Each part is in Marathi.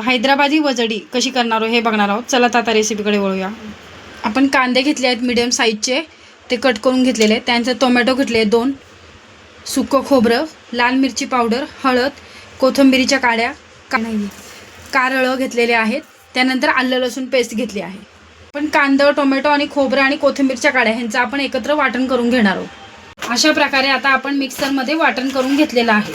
हैदराबादी वजडी कशी करणार आहोत हे बघणार आहोत. चला आता रेसिपीकडे वळूया. आपण कांदे घेतले आहेत मिडियम साईजचे ते कट करून घेतलेले आहेत. त्यानंतर टोमॅटो घेतले आहेत दोन. सुकं खोबरं लाल मिरची पावडर हळद कोथिंबिरीच्या काड्या का नाही कारळं घेतलेले आहेत. त्यानंतर आलं लसूण पेस्ट घेतली आहे. पण कांदा टोमॅटो आणि खोबरं आणि कोथिंबीरच्या काड्या ह्यांचं आपण एकत्र वाटण करून घेणार आहोत. अशा प्रकारे आता आपण मिक्सरमध्ये वाटण करून घेतलेलं आहे.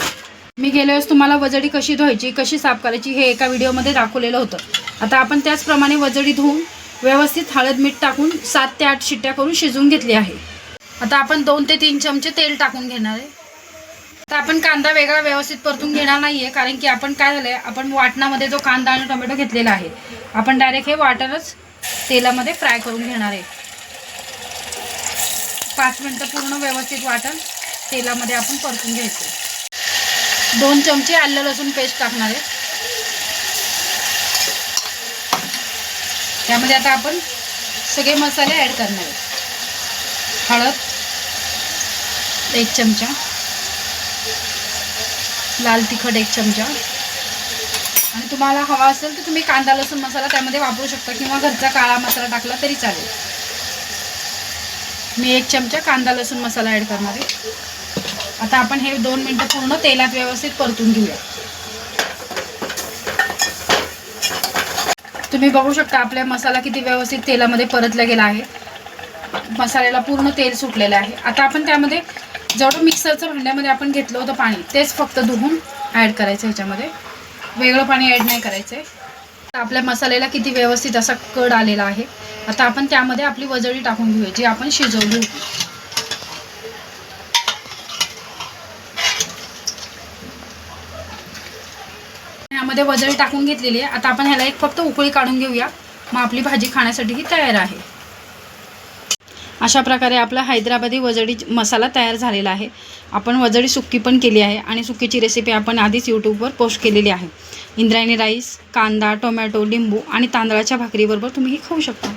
मी गेल्या वेळेस तुम्हाला वजडी कशी धुवायची कशी साफ करायची हे एका व्हिडिओमध्ये दाखवलेलं होतं. आता आपण त्याचप्रमाणे वजडी धुवून व्यवस्थित हळद मीठ टाकून सात ते आठ शिट्ट्या करून शिजवून घेतली आहे. आता आपण दोन ते तीन चमचे तेल टाकून घेणार आहे. आता आपण कांदा वेगळा व्यवस्थित परतून घेणार नाही आहे कारण की आपण काय झालं आहे आपण वाटणामध्ये जो कांदा आणि टोमॅटो घेतलेला आहे आपण डायरेक्ट हे वाटणच तेलामध्ये फ्राय करून घेणार आहे. पाच मिनटं पूर्ण व्यवस्थित वाटण तेलामध्ये आपण परतून घ्यायचं दोन चमचे आलं लसूण पेस्ट टाकणार आहे. त्यामध्ये आता आपण सगळे मसाले ॲड करणार आहे. हळद एक चमचा. लाल तिखट एक चमचा. आणि तुम्हाला हवा असेल तर तुम्ही कांदा लसूण मसाला त्यामध्ये वापरू शकता किंवा घरचा काळा मसाला टाकला तरी चालेल. मी एक चमचा कांदा लसूण मसाला ॲड करणार आहे. आता आपण हे दोन मिनटं पूर्ण तेलात व्यवस्थित परतून घेऊया. तुम्ही बघू शकता आपला मसाला किती व्यवस्थित तेलामध्ये परतला गेला आहे. मसाल्याला पूर्ण तेल सुटलेलं आहे. आता आपण त्यामध्ये जेवढं मिक्सरचं भांड्यामध्ये आपण घेतलं होतं पाणी तेच फक्त धुवून ॲड करायचं ह्याच्यामध्ये. वेगळं पाणी ॲड नाही करायचं आहे आपल्या मसाल्याला किती व्यवस्थित असा कड आलेला आहे. आता आपण त्यामध्ये आपली वजळी टाकून घेऊया जी आपण शिजवली होती. यामध्ये वजळी टाकून घेतलेली आहे. आता आपण ह्याला एक फक्त उकळी काढून घेऊया. मग आपली भाजी खाण्यासाठी ही तयार आहे. अशा प्रकारे आपला हैदराबादी वजडी मसाला तयार झालेला आहे. आपण वजडी सुक्की पण केली आहे आणि सुक्कीची रेसिपी आपण आधीच यूट्यूबवर पोस्ट केलेली आहे. इंद्रायणी राईस कांदा टोमॅटो लिंबू आणि तांदळाच्या भाकरीबरोबर तुम्ही ही खाऊ शकता.